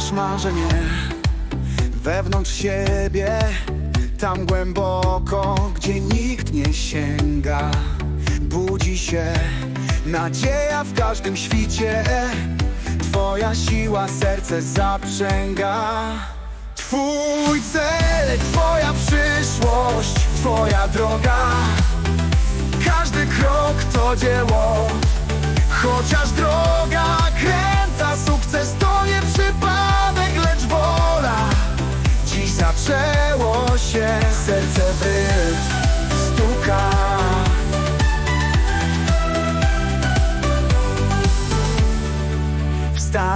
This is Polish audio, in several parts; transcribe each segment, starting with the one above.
masz marzenie wewnątrz siebie, tam głęboko, gdzie nikt nie sięga. Budzi się nadzieja w każdym świcie. Twoja siła serce zaprzęga. Twój cel, twoja przyszłość, twoja droga. Każdy krok to dzieło, chociaż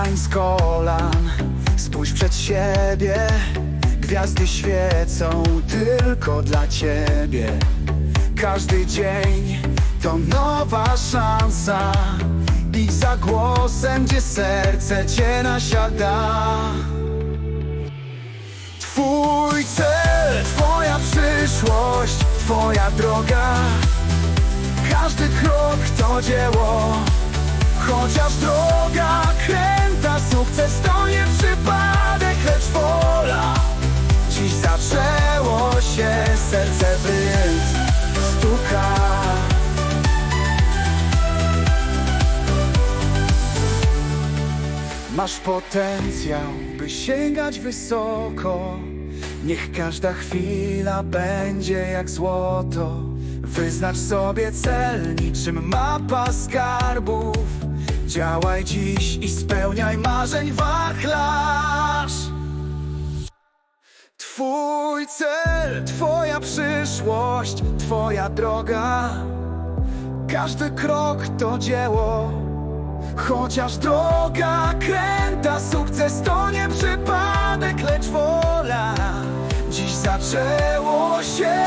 Wstań z kolan, spójrz przed siebie. Gwiazdy świecą tylko dla ciebie. Każdy dzień to nowa szansa. I za głosem, gdzie serce cię nasiada. Twój cel, twoja przyszłość, twoja droga. Każdy krok to dzieło. Chociaż droga Masz potencjał, by sięgać wysoko. Niech każda chwila będzie jak złoto. Wyznacz sobie cel, niczym mapa skarbów. Działaj dziś i spełniaj marzeń wachlarz. Twój cel, twoja przyszłość, twoja droga. Każdy krok to dzieło. Chociaż droga kręta, sukces to nie przypadek, lecz wola. Dziś zaczęło się,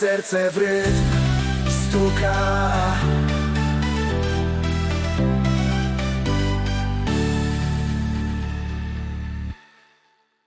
serce w rytm stuka.